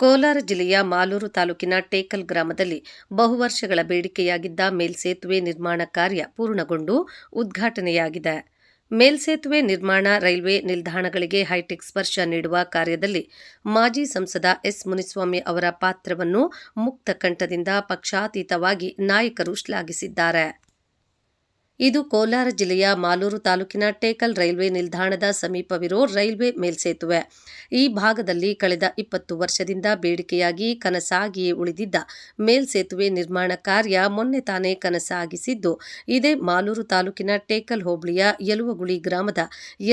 ಕೋಲಾರ ಜಿಲ್ಲೆಯ ಮಾಲೂರು ತಾಲೂಕಿನ ಟೇಕಲ್ ಗ್ರಾಮದಲ್ಲಿ ಬಹುವರ್ಷಗಳ ಬೇಡಿಕೆಯಾಗಿದ್ದ ಮೇಲ್ಸೇತುವೆ ನಿರ್ಮಾಣ ಕಾರ್ಯ ಪೂರ್ಣಗೊಂಡು ಉದ್ಘಾಟನೆಯಾಗಿದೆ. ಮೇಲ್ಸೇತುವೆ ನಿರ್ಮಾಣ ರೈಲ್ವೆ ನಿಲ್ದಾಣಗಳಿಗೆ ಹೈಟೆಕ್ ಸ್ಪರ್ಶ ನೀಡುವ ಕಾರ್ಯದಲ್ಲಿ ಮಾಜಿ ಸಂಸದ ಎಸ್ ಮುನಿಸ್ವಾಮಿ ಅವರ ಪಾತ್ರವನ್ನು ಮುಕ್ತ ಕಂಠದಿಂದ ಪಕ್ಷಾತೀತವಾಗಿ ನಾಯಕರು ಶ್ಲಾಘಿಸಿದ್ದಾರೆ. ಇದು ಕೋಲಾರ ಜಿಲ್ಲೆಯ ಮಾಲೂರು ತಾಲೂಕಿನ ಟೇಕಲ್ ರೈಲ್ವೆ ನಿಲ್ದಾಣದ ಸಮೀಪವಿರೋ ರೈಲ್ವೆ ಮೇಲ್ಸೇತುವೆ. ಈ ಭಾಗದಲ್ಲಿ ಕಳೆದ ಇಪ್ಪತ್ತು ವರ್ಷದಿಂದ ಬೇಡಿಕೆಯಾಗಿ ಕನಸಾಗಿಯೇ ಉಳಿದಿದ್ದ ಮೇಲ್ಸೇತುವೆ ನಿರ್ಮಾಣ ಕಾರ್ಯ ಮೊನ್ನೆ ತಾನೇ ಕನಸಾಗಿಸಿದ್ದು, ಇದೇ ಮಾಲೂರು ತಾಲೂಕಿನ ಟೇಕಲ್ ಹೋಬಳಿಯ ಯಲುವಗುಳಿ ಗ್ರಾಮದ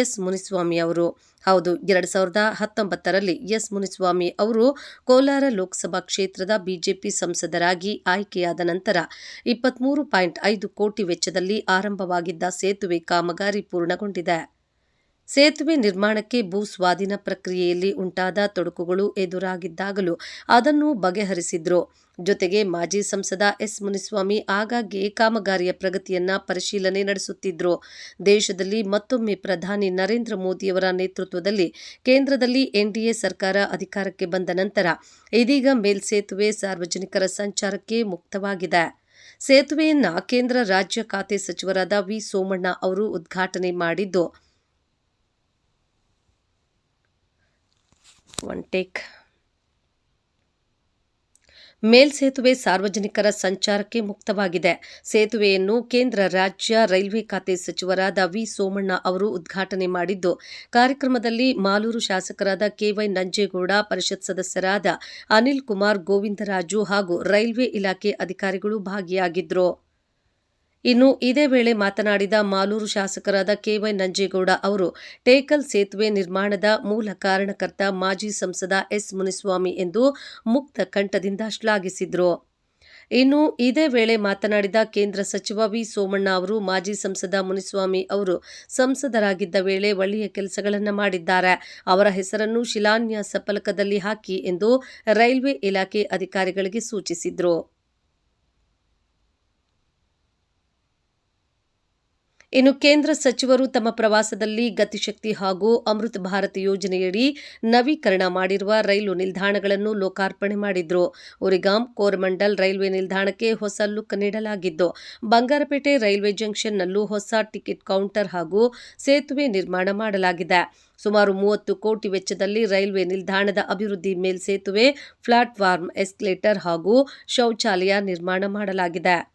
ಎಸ್ ಮುನಿಸ್ವಾಮಿ ಅವರು. ಹೌದು, ಎರಡು ಸಾವಿರದ ಹತ್ತೊಂಬತ್ತರಲ್ಲಿ ಎಸ್. ಮುನಿಸ್ವಾಮಿ ಅವರು ಕೋಲಾರ ಲೋಕಸಭಾ ಕ್ಷೇತ್ರದ ಬಿಜೆಪಿ ಸಂಸದರಾಗಿ ಆಯ್ಕೆಯಾದ ನಂತರ ಇಪ್ಪತ್ಮೂರು ಪಾಯಿಂಟ್ ಐದು ಕೋಟಿ ವೆಚ್ಚದಲ್ಲಿ ಆರಂಭವಾಗಿದ್ದ ಸೇತುವೆ ಕಾಮಗಾರಿ ಪೂರ್ಣಗೊಂಡಿದೆ. ಸೇತುವೆ ನಿರ್ಮಾಣಕ್ಕೆ ಭೂ ಸ್ವಾಧೀನ ಪ್ರಕ್ರಿಯೆಯಲ್ಲಿ ಉಂಟಾದ ತೊಡಕುಗಳು ಎದುರಾಗಿದ್ದಾಗಲೂ ಅದನ್ನು ಬಗೆಹರಿಸಿದ್ರು. ಜೊತೆಗೆ ಮಾಜಿ ಸಂಸದ ಎಸ್. ಮುನಿಸ್ವಾಮಿ ಆಗಾಗ್ಗೆ ಕಾಮಗಾರಿಯ ಪ್ರಗತಿಯನ್ನ ಪರಿಶೀಲನೆ ನಡೆಸುತ್ತಿದ್ರು. ದೇಶದಲ್ಲಿ ಮತ್ತೊಮ್ಮೆ ಪ್ರಧಾನಿ ನರೇಂದ್ರ ಮೋದಿಯವರ ನೇತೃತ್ವದಲ್ಲಿ ಕೇಂದ್ರದಲ್ಲಿ ಎನ್ಡಿಎ ಸರ್ಕಾರ ಅಧಿಕಾರಕ್ಕೆ ಬಂದ ನಂತರ ಇದೀಗ ಮೇಲ್ಸೇತುವೆ ಸಾರ್ವಜನಿಕರ ಸಂಚಾರಕ್ಕೆ ಮುಕ್ತವಾಗಿದೆ. ಸೇತುವೆಯನ್ನ ಕೇಂದ್ರ ರಾಜ್ಯ ಖಾತೆ ಸಚಿವರಾದ ವಿ. ಸೋಮಣ್ಣ ಅವರು ಉದ್ಘಾಟನೆ ಮಾಡಿದ್ದು ಒನ್ ಟೇಕ್ ಮೇಲ್ಸೇತುವೆ ಸಾರ್ವಜನಿಕರ ಸಂಚಾರಕ್ಕೆ ಮುಕ್ತವಾಗಿದೆ. ಸೇತುವೆಯನ್ನು ಕೇಂದ್ರ ರಾಜ್ಯ ರೈಲ್ವೆ ಖಾತೆ ಸಚಿವರಾದ ವಿ ಸೋಮಣ್ಣ ಅವರು ಉದ್ಘಾಟನೆ ಮಾಡಿದ್ದು, ಕಾರ್ಯಕ್ರಮದಲ್ಲಿ ಮಾಲೂರು ಶಾಸಕರಾದ ಕೆವೈ ನಂಜೇಗೌಡ, ಪರಿಷತ್ ಸದಸ್ಯರಾದ ಅನಿಲ್ ಕುಮಾರ್ ಗೋವಿಂದರಾಜು ಹಾಗೂ ರೈಲ್ವೆ ಇಲಾಖೆ ಅಧಿಕಾರಿಗಳು ಭಾಗಿಯಾಗಿದ್ದರು ಇನ್ನು ಇದೇ ವೇಳೆ ಮಾತನಾಡಿದ ಮಾಲೂರು ಶಾಸಕರಾದ ಕೆವೈ ನಂಜೇಗೌಡ ಅವರು, ಟೇಕಲ್ ಸೇತುವೆ ನಿರ್ಮಾಣದ ಮೂಲ ಕಾರಣಕರ್ತ ಮಾಜಿ ಸಂಸದ ಎಸ್ ಮುನಿಸ್ವಾಮಿ ಎಂದು ಮುಕ್ತ ಕಂಠದಿಂದ ಶ್ಲಾಘಿಸಿದರು. ಇನ್ನು ಇದೇ ವೇಳೆ ಮಾತನಾಡಿದ ಕೇಂದ್ರ ಸಚಿವ ವಿ ಸೋಮಣ್ಣ ಅವರು, ಮಾಜಿ ಸಂಸದ ಮುನಿಸ್ವಾಮಿ ಅವರು ಸಂಸದರಾಗಿದ್ದ ವೇಳೆ ಒಳ್ಳೆಯ ಕೆಲಸಗಳನ್ನು ಮಾಡಿದ್ದಾರೆ. ಅವರ ಹೆಸರನ್ನು ಶಿಲಾನ್ಯಾಸ ಫಲಕದಲ್ಲಿ ಹಾಕಿ ಎಂದು ರೈಲ್ವೆ ಇಲಾಖೆ ಅಧಿಕಾರಿಗಳಿಗೆ ಸೂಚಿಸಿದರು. ಇನ್ನು ಕೇಂದ್ರ ಸಚಿವರು ತಮ್ಮ ಪ್ರವಾಸದಲ್ಲಿ ಗತಿಶಕ್ತಿ ಹಾಗೂ ಅಮೃತ್ ಭಾರತ್ ಯೋಜನೆಯಡಿ ನವೀಕರಣ ಮಾಡಿರುವ ರೈಲು ನಿಲ್ದಾಣಗಳನ್ನು ಲೋಕಾರ್ಪಣೆ ಮಾಡಿದ್ರು. ಉರಿಗಾಂ, ಕೋರಮಂಡಲ್ ರೈಲ್ವೆ ನಿಲ್ದಾಣಕ್ಕೆ ಹೊಸ ಲುಕ್ ನೀಡಲಾಗಿದ್ದು, ಬಂಗಾರಪೇಟೆ ರೈಲ್ವೆ ಜಂಕ್ಷನ್ನಲ್ಲೂ ಹೊಸ ಟಿಕೆಟ್ ಕೌಂಟರ್ ಹಾಗೂ ಸೇತುವೆ ನಿರ್ಮಾಣ ಮಾಡಲಾಗಿದೆ. ಸುಮಾರು ಮೂವತ್ತು ಕೋಟಿ ವೆಚ್ಚದಲ್ಲಿ ರೈಲ್ವೆ ನಿಲ್ದಾಣದ ಅಭಿವೃದ್ಧಿ ಮೇಲ್ಸೇತುವೆ ಪ್ಲಾಟ್ಫಾರ್ಮ್ ಎಸ್ಕಲೇಟರ್ ಹಾಗೂ ಶೌಚಾಲಯ ನಿರ್ಮಾಣ ಮಾಡಲಾಗಿದೆ.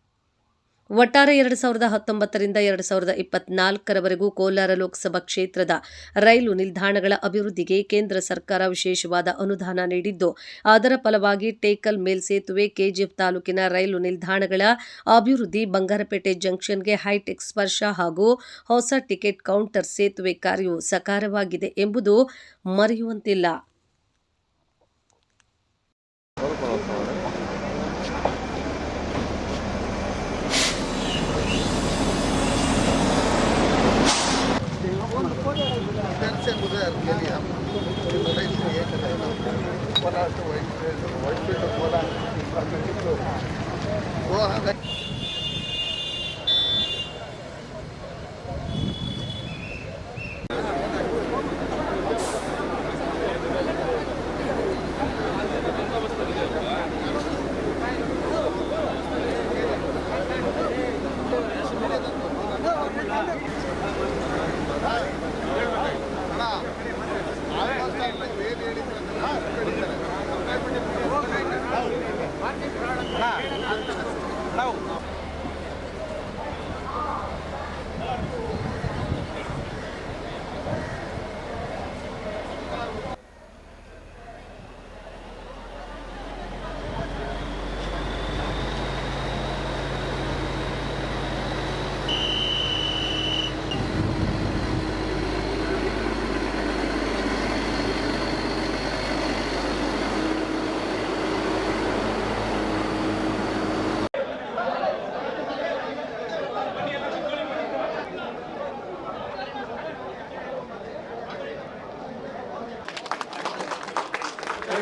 ಒಟ್ಟಾರೆ ಎರಡು ಸಾವಿರದ ಹತ್ತೊಂಬತ್ತರಿಂದ ಎರಡು ಸಾವಿರದ ಇಪ್ಪತ್ನಾಲ್ಕರವರೆಗೂ ಕೋಲಾರ ಲೋಕಸಭಾ ಕ್ಷೇತ್ರದ ರೈಲು ನಿಲ್ದಾಣಗಳ ಅಭಿವೃದ್ಧಿಗೆ ಕೇಂದ್ರ ಸರ್ಕಾರ ವಿಶೇಷವಾದ ಅನುದಾನ ನೀಡಿದ್ದು, ಅದರ ಫಲವಾಗಿ ಟೇಕಲ್ ಮೇಲ್ಸೇತುವೆ ಕೆಜಿಎಫ್ ತಾಲೂಕಿನ ರೈಲು ನಿಲ್ದಾಣಗಳ ಅಭಿವೃದ್ಧಿ ಬಂಗಾರಪೇಟೆ ಜಂಕ್ಷನ್ಗೆ ಹೈಟೆಕ್ ಸ್ಪರ್ಶ ಹಾಗೂ ಹೊಸ ಟಿಕೆಟ್ ಕೌಂಟರ್ ಸೇತುವೆ ಕಾರ್ಯವು ಸಕಾರವಾಗಿದೆ ಎಂಬುದು ಮರೆಯುವಂತಿಲ್ಲ. पेंशन उधर के लिए हम बोले इसलिए बोला तो वही वही पे तो बोला वो हमें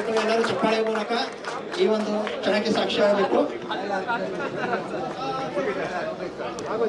ದಯವಿಟ್ಟು ಎಲ್ಲರೂ ಚಪ್ಪಾಳೆ ಮೂಲಕ ಈ ಒಂದು ಕ್ಷಣಕ್ಕೆ ಸಾಕ್ಷಿಯಾಗಬೇಕು. ಹಲೋ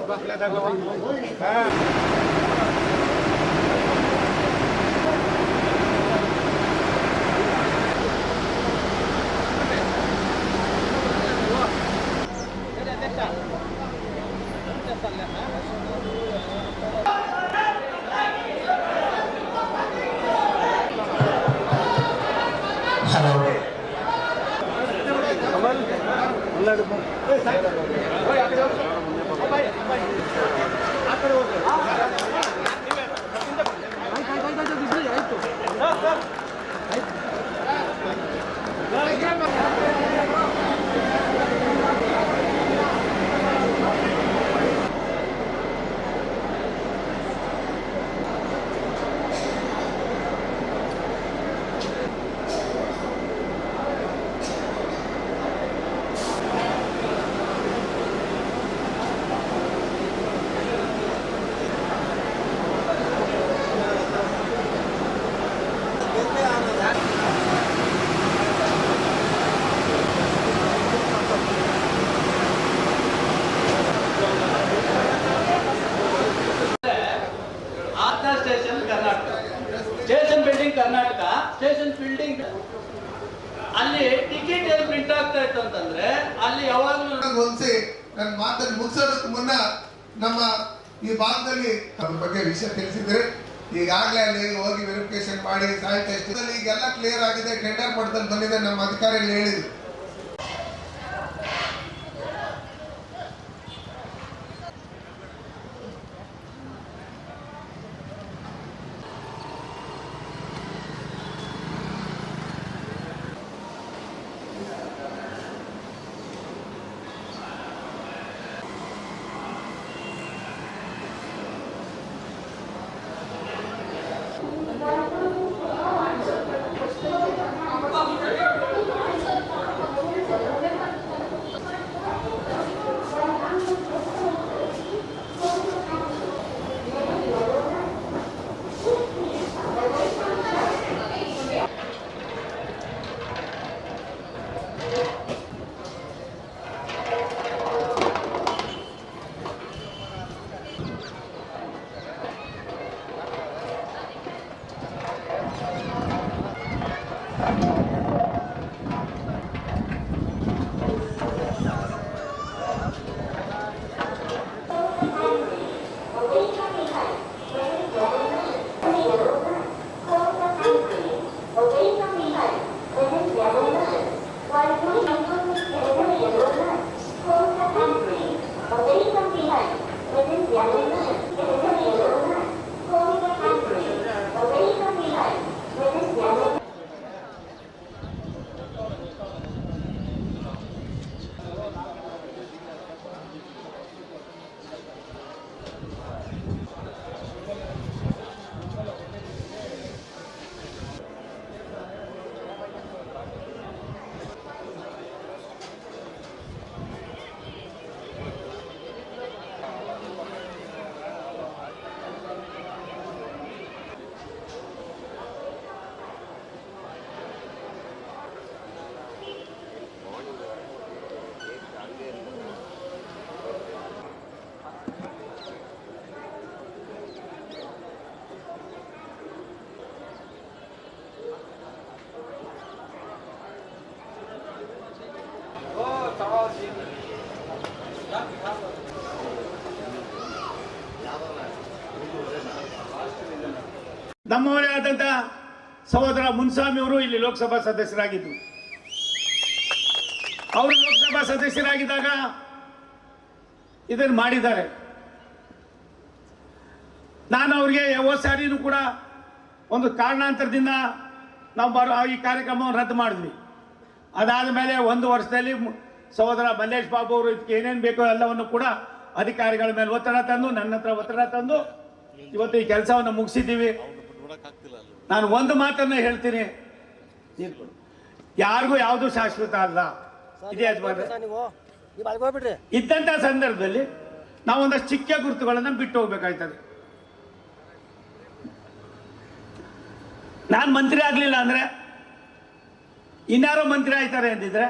ಈ ಭಾಗದಲ್ಲಿ ಅದ್ರ ಬಗ್ಗೆ ವಿಷಯ ತಿಳಿಸಿದ್ರೆ ಈಗಾಗಲೇ ಅಲ್ಲಿ ಹೋಗಿ ವೆರಿಫಿಕೇಶನ್ ಮಾಡಿ ಸಾಯಿ ಟೆಸ್ಟ್ ಈಗೆಲ್ಲ ಕ್ಲಿಯರ್ ಆಗಿದೆ ಟೆಂಡರ್ ಮಟ್ಟದಲ್ಲಿ ಬಂದಿದೆ, ನಮ್ಮ ಅಧಿಕಾರಿಗಳು ಹೇಳಿದ್ರು. Thank you. ನಮ್ಮವರೇ ಆದಂತ ಸಹೋದರ ಮುನ್ಸ್ವಾಮಿ ಅವರು ಇಲ್ಲಿ ಲೋಕಸಭಾ ಸದಸ್ಯರಾಗಿದ್ದರು. ಅವರು ಲೋಕಸಭಾ ಸದಸ್ಯರಾಗಿದ್ದಾಗ ಇದನ್ನು ಮಾಡಿದ್ದಾರೆ. ನಾನು ಅವ್ರಿಗೆ ಯಾವ ಸಾರಿನೂ ಕೂಡ ಒಂದು ಕಾರಣಾಂತರದಿಂದ ನಾವು ಬರೋ ಈ ಕಾರ್ಯಕ್ರಮವನ್ನು ರದ್ದು ಮಾಡಿದ್ವಿ. ಅದಾದ ಮೇಲೆ ಒಂದು ವರ್ಷದಲ್ಲಿ ಸಹೋದರ ಮಲ್ಲೇಶ್ ಬಾಬು ಅವರು ಇದಕ್ಕೆ ಏನೇನು ಬೇಕೋ ಎಲ್ಲವನ್ನು ಕೂಡ ಅಧಿಕಾರಿಗಳ ಮೇಲೆ ಒತ್ತಡ ತಂದು, ನನ್ನ ಹತ್ರ ಒತ್ತಡ ತಂದು, ಇವತ್ತು ಈ ಕೆಲಸವನ್ನು ಮುಗಿಸಿದ್ದೀವಿ. ನಾನು ಒಂದು ಮಾತನ್ನ ಹೇಳ್ತೀನಿ. ಯಾರಿಗೂ ಯಾವುದು ಶಾಶ್ವತ ಅಲ್ಲ. ಇದೇ ಇದ್ದಂಥ ಸಂದರ್ಭದಲ್ಲಿ ನಾವು ಒಂದಷ್ಟು ಚಿಕ್ಕ ಗುರುತುಗಳನ್ನ ಬಿಟ್ಟು ಹೋಗ್ಬೇಕಾಯ್ತದೆ. ನಾನು ಮಂತ್ರಿ ಆಗ್ಲಿಲ್ಲ ಅಂದ್ರೆ ಇನ್ಯಾರೋ ಮಂತ್ರಿ ಆಯ್ತಾರೆ ಅಂದಿದ್ರೆ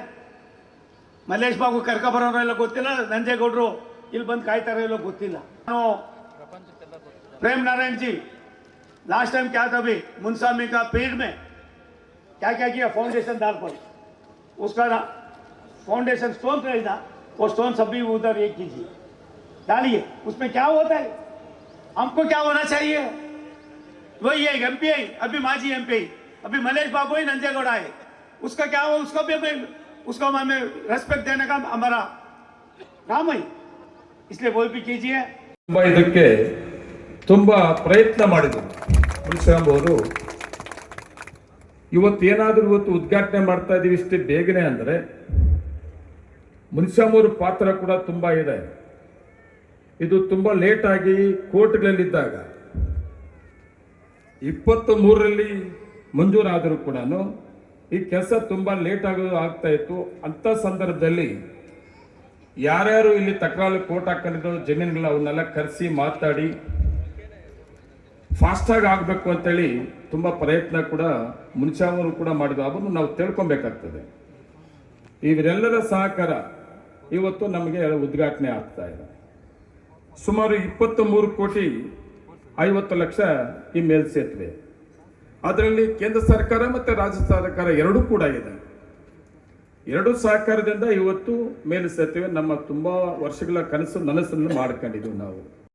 ಮಲ್ಲೇಶ್ ಬಾಬು ಕರ್ಕ ಬರೋರೋ ಎಲ್ಲ ಗೊತ್ತಿಲ್ಲ ನಂಜೇಗೌಡರು ಇಲ್ಲಿ ಬಂದು ಕಾಯ್ತಾರೋ ಎಲ್ಲೋ ಗೊತ್ತಿಲ್ಲ. ನಾನು ಪ್ರೇಮ್ ನಾರಾಯಣ್ ಜಿ लास्ट टाइम क्या था अभी मुनस्वामी का पेड़ में क्या क्या किया फाउंडेशन डाल पर उसका ना फाउंडेशन स्टोन रही ना वो स्टोन सभी उधर एक कीजिए डालिए उसमें क्या होता है हमको क्या होना चाहिए वही है एम पी आई अभी माजी एम पी आई अभी मलेश बाबू ही नंजेगौड़ा है उसका क्या हो उसको भी हमें उसको हमें रेस्पेक्ट देने का हमारा काम है इसलिए वो भी कीजिए ತುಂಬ ಇದಕ್ಕೆ ತುಂಬ ಪ್ರಯತ್ನ ಮಾಡಿದರು ಮುನಿಸ್ವಾಮಿ ಅವರು ಇವತ್ತು ಏನಾದರೂ ಇವತ್ತು ಉದ್ಘಾಟನೆ ಮಾಡ್ತಾ ಇದ್ದೀವಿ ಇಷ್ಟೇ ಬೇಗನೆ ಅಂದರೆ ಮುನಿಸ್ವಾಮಿ ಅವ್ರ ಪಾತ್ರ ಕೂಡ ತುಂಬ ಇದೆ. ಇದು ತುಂಬ ಲೇಟಾಗಿ ಕೋರ್ಟ್ಗಳಲ್ಲಿದ್ದಾಗ ಇಪ್ಪತ್ತು ಮೂರರಲ್ಲಿ ಮಂಜೂರಾದರೂ ಕೂಡ ಈ ಕೆಲಸ ತುಂಬ ಲೇಟ್ ಆಗೋದು ಆಗ್ತಾ ಇತ್ತು. ಅಂಥ ಸಂದರ್ಭದಲ್ಲಿ ಯಾರ್ಯಾರು ಇಲ್ಲಿ ತಕರಾರು ಕೋರ್ಟ್ ಹಾಕೊಂಡಿದ್ರು ಜಮೀನುಗಳ ಅವನ್ನೆಲ್ಲ ಕರೆಸಿ ಮಾತಾಡಿ ಫಾಸ್ಟಾಗಿ ಆಗಬೇಕು ಅಂತೇಳಿ ತುಂಬ ಪ್ರಯತ್ನ ಕೂಡ ಮುನ್ಸಾಮರು ಕೂಡ ಮಾಡಿದ್ರು. ಅದನ್ನು ನಾವು ತಿಳ್ಕೊಬೇಕಾಗ್ತದೆ. ಇವರೆಲ್ಲರ ಸಹಕಾರ ಇವತ್ತು ನಮಗೆ ಉದ್ಘಾಟನೆ ಆಗ್ತಾ ಇದೆ. ಸುಮಾರು ಇಪ್ಪತ್ತು ಮೂರು ಕೋಟಿ ಐವತ್ತು ಲಕ್ಷ ಈ ಮೇಲ್ಸೇತುವೆ ಅದರಲ್ಲಿ ಕೇಂದ್ರ ಸರ್ಕಾರ ಮತ್ತು ರಾಜ್ಯ ಸರ್ಕಾರ ಎರಡೂ ಕೂಡ ಇದೆ. ಎರಡು ಸಹಕಾರದಿಂದ ಇವತ್ತು ಮೇಲ್ಸೇತುವೆ ನಮ್ಮ ತುಂಬಾ ವರ್ಷಗಳ ಕನಸು, ನನಸನ್ನು ಮಾಡ್ಕೊಂಡಿದ್ದೀವಿ ನಾವು.